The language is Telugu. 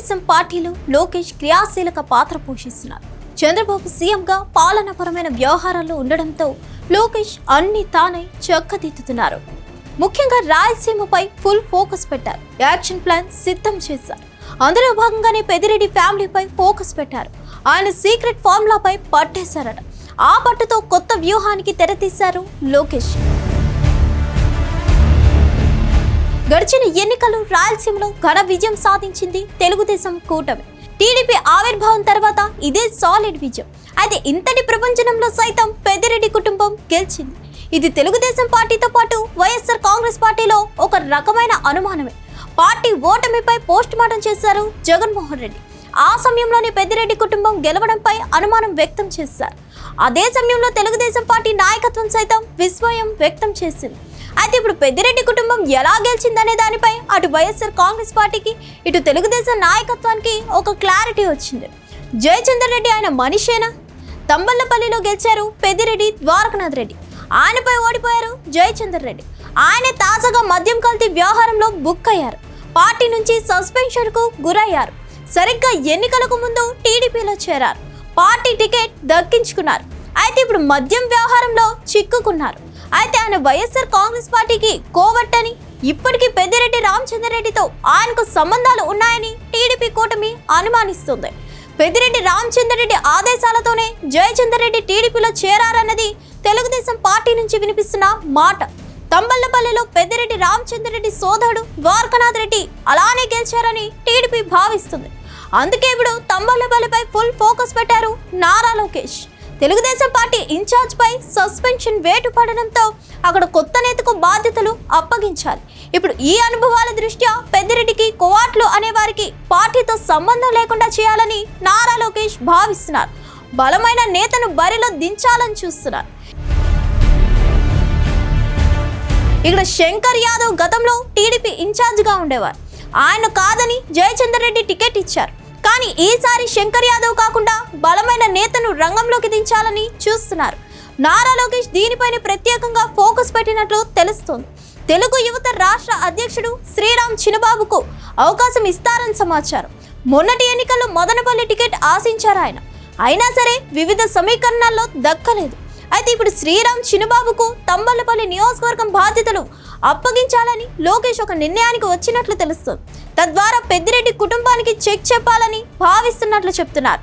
తెలుగుదేశం పార్టీలో లోకేష్ క్రియాశీలక పాత్ర పోషిస్తున్నారు. చంద్రబాబు సీఎంగా పాలనపరమైన వ్యవహారాల్లో ఉండడంతో లోకేష్ అన్ని తానే చక్కదిద్దుతున్నారు. ముఖ్యంగా రాయలసీమపై ఫుల్ ఫోకస్ పెట్టారు. యాక్షన్ ప్లాన్ సిద్ధం చేశారు. అందులో భాగంగానే పెదిరెడ్డి ఫ్యామిలీపై ఫోకస్ పెట్టారు. ఆయన సీక్రెట్ ఫార్ములాపై పట్టేశారట. ఆ పట్టుతో కొత్త వ్యూహానికి తెరతీశారు లోకేష్. గడిచిన ఎన్నికలు రాయలసీమలో ఘన విజయం సాధించింది తెలుగుదేశం కూటమి. టీడీపీ ఆవిర్భావం తర్వాత ఇదే సాలిడ్ విజయం. అయితే ఇంతటి ప్రపంచంలో సైతం పెద్దిరెడ్డి కుటుంబం గెలిచింది. ఇది తెలుగుదేశం పార్టీతో పాటు వైఎస్ఆర్ కాంగ్రెస్ పార్టీలో ఒక రకమైన అనుమానమే. పార్టీ ఓటమిపై పోస్ట్ మార్టం చేశారు జగన్మోహన్ రెడ్డి. ఆ సమయంలోనే పెద్దిరెడ్డి కుటుంబం గెలవడంపై అనుమానం వ్యక్తం చేశారు. అదే సమయంలో తెలుగుదేశం పార్టీ నాయకత్వం సైతం విస్మయం వ్యక్తం చేసింది. అయితే ఇప్పుడు పెద్దిరెడ్డి కుటుంబం ఎలా గెలిచిందనే దానిపై అటు వైఎస్ఆర్ కాంగ్రెస్ పార్టీకి ఇటు తెలుగుదేశం నాయకత్వానికి ఒక క్లారిటీ వచ్చింది. జయచందర్ రెడ్డి ఆయన మనిషేనా? తంబల్లపల్లిలో గెలిచారు పెద్దిరెడ్డి ద్వారకనాథ్ రెడ్డి. ఆయనపై ఓడిపోయారు జయచందర్ రెడ్డి. ఆయన తాజాగా మద్యం కల్తీ వ్యవహారంలో బుక్ అయ్యారు. పార్టీ నుంచి సస్పెన్షన్కు గురయ్యారు. సరిగ్గా ఎన్నికలకు ముందు టీడీపీలో చేరారు. పార్టీ టికెట్ దక్కించుకున్నారు. అయితే ఇప్పుడు మద్యం వ్యవహారంలో చిక్కుకున్నారు. అయితే ఆయన వైఎస్ఆర్ కాంగ్రెస్ పార్టీకి కోవట్టని ఇప్పటికీ పెద్దిరెడ్డి రామచంద్రరెడ్డితో ఆయనకు సంబంధాలు ఉన్నాయని టీడీపీ కూటమి అనుమానిస్తుంది. పెద్దిరెడ్డి రామచంద్రరెడ్డి ఆదేశాలతోనే జయచంద్రరెడ్డి టీడీపీలో చేరారన్నది తెలుగుదేశం పార్టీ నుంచి వినిపిస్తున్న మాట. తంబళ్ళపల్లిలో పెద్దిరెడ్డి రామచంద్రరెడ్డి సోదరుడు ద్వారకనాథ్ రెడ్డి అలానే గెలిచారని టీడీపీ భావిస్తుంది. అందుకే ఇప్పుడు తంబళ్ళపల్లిపై ఫుల్ ఫోకస్ పెట్టారు Nara Lokesh. Telugu Desam party in charge pi suspension వేటు పడడంతో అక్కడ కొత్త నేతకు బాధ్యతలు అప్పగించాలి. ఇప్పుడు ఈ అనుభవాల దృష్ట్యా పెద్దిరెడ్డికి కోవాట్లు అనే వారికి పార్టీతో సంబంధం లేకుండా చేయాలని నారా లోకేష్ భావిస్తున్నారు. బలమైన నేతను బరిలో దించాలని చూస్తున్నారు. ఇక్కడ శంకర్ యాదవ్ గతంలో టీడీపీ ఇన్ఛార్జ్గా ఉండేవారు. ఆయన కాదని జయచంద్ర రెడ్డి టికెట్ ఇచ్చారు. కానీ ఈసారి శంకర్ యాదవ్ కాకుండా బలమైన నేతను రంగంలోకి దించాలని చూస్తున్నారు. నారా లోకేష్ దీనిపైన ప్రత్యేకంగా ఫోకస్ పెట్టినట్లు తెలుస్తోంది. తెలుగు యువత రాష్ట్ర అధ్యక్షుడు శ్రీరామ్ చినబాబుకు అవకాశం ఇస్తారని సమాచారం. మొన్నటి ఎన్నికల్లో మదనపల్లి టికెట్ ఆశించారు ఆయన. అయినా సరే వివిధ సమీకరణాల్లో దక్కలేదు. అయితే ఇప్పుడు శ్రీరామ్ చినబాబుకు తంబలపల్లి నియోజకవర్గం బాధ్యతలు అప్పగించాలని లోకేష్ ఒక నిర్ణయానికి వచ్చినట్లు తెలుస్తుంది. తద్వారా పెద్దిరెడ్డి కుటుంబానికి చెక్ చెప్పాలని భావిస్తున్నట్లు చెప్తున్నారు.